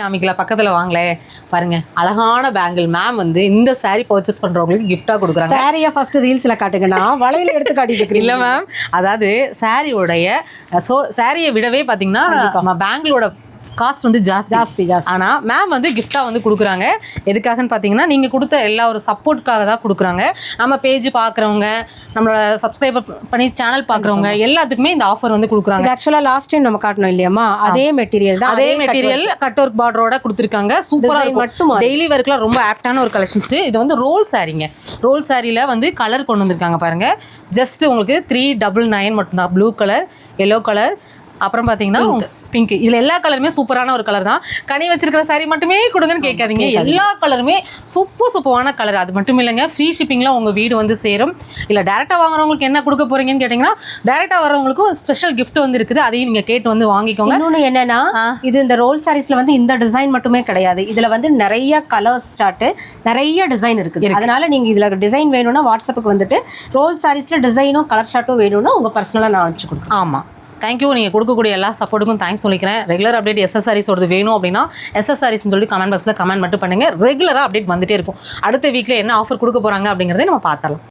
காமிக்கல பக்கத்துல வாங்களே. பாருங்க அழகான பேங்கிள் மேம் வந்து இந்த saree பர்ச்சேஸ் பண்றவங்களுக்கு gift-ஆ கொடுக்குறாங்க. சாரியா ஃபர்ஸ்ட் ரீல்ஸ்ல காட்டுங்கண்ணா வளையல எடுத்து காட்டிட்டு இல்ல மேம் அதாவது சாரியோடைய சோ சாரியை விடவே பாத்தீங்கன்னா நம்ம பேங்கிளோட காஸ்ட் வந்து ஜாஸ்தி. ஜாஸ்தி ஜாஸ்தி. ஆனா மேம் வந்து gift-ஆ வந்து கொடுக்குறாங்க. எதுக்காகன்னு பார்த்தீங்கன்னா நீங்க கொடுத்த எல்லா ஒரு சப்போர்ட்காக தான் கொடுக்குறாங்க. நம்ம பேஜ் பார்க்குறவங்க நம்மளோட சப்ஸ்கிரைபர் பண்ணி சேனல் பார்க்குறவங்க எல்லாத்துக்குமே இந்த ஆஃபர் வந்து கொடுக்குறாங்க. இது ஆக்சுவலா லாஸ்ட் டைம் நம்ம காட்டணும் இல்லையாம்மா? அதே மெட்டீரியல் தான் அதே மெட்டீரியல் கட் ஒர்க் பார்டரோட கொடுத்துருக்காங்க. சூப்பரா Design இருக்கும். மட்டும். டெய்லி ஒர்க்ல ரொம்ப ஆப்டான ஒரு கலெக்ஷன்ஸ் இது வந்து ரோல் சாரீங்க ரோல் சாரியில வந்து கலர் கொண்டு வந்திருக்காங்க பாருங்க. ஜஸ்ட் உங்களுக்கு த்ரீ டபுள் நைன் மட்டும்தான். ப்ளூ கலர் எல்லோ கலர் அப்புறம் பார்த்தீங்கன்னா பிங்க் இதுல எல்லா கலருமே சூப்பரான ஒரு கலர் தான். கனி வச்சிருக்கிற சாரி மட்டுமே கொடுங்கன்னு கேட்காதீங்க. எல்லா கலருமே சூப்பர் சூப்பரான கலர் அது மட்டும் இல்லைங்க. ஃப்ரீ ஷிப்பிங்ல உங்க வீடு வந்து சேரும். இல்ல டேரக்டா வாங்குறவங்களுக்கு என்ன கொடுக்க போறீங்கன்னு கேட்டிங்கன்னா டேரக்டா வரவங்களுக்கு ஸ்பெஷல் gift வந்து இருக்குது. அதையும் நீங்க கேட்டு வந்து வாங்கிக்கோங்க. இன்னொன்னு என்னன்னா இது இந்த ரோல் சாரீஸ்ல வந்து இந்த டிசைன் மட்டுமே கிடையாது. இதுல வந்து நிறைய கலர் ஸ்டார்ட் நிறைய டிசைன் இருக்குது. அதனால நீங்க இதுல டிசைன் வேணும்னா வாட்ஸ்அப்புக்கு வந்துட்டு ரோல் சாரீஸ்ல டிசைனும் கலர் ஷார்ட்டும் வேணும்னா உங்க பர்சனலா நான் அனுப்பிச்சு கொடுத்தேன் ஆமாம் தேங்க்யூ நீங்கள் கொடுக்கக்கூடிய எல்லா சப்போர்ட்டுக்கும் தேங்க்ஸ் சொல்லிக்கிறேன். ரெகுலர் அப்டேட் எஸ்எஸ்ஆரிஸோடது வேணும் அப்படின்னா எஸ்எஸ்ஆரிஸ்னு சொல்லி கமெண்ட் பாக்ஸில் கமெண்ட் மட்டும் பண்ணுங்கள் ரெகுலராக அப்டேட் வந்துட்டே இருக்கும். அடுத்த வீக்கில் என்ன ஆஃபர் கொடுக்க போகிறாங்க அப்படிங்கிறதே நம்ம பார்த்துடலாம்.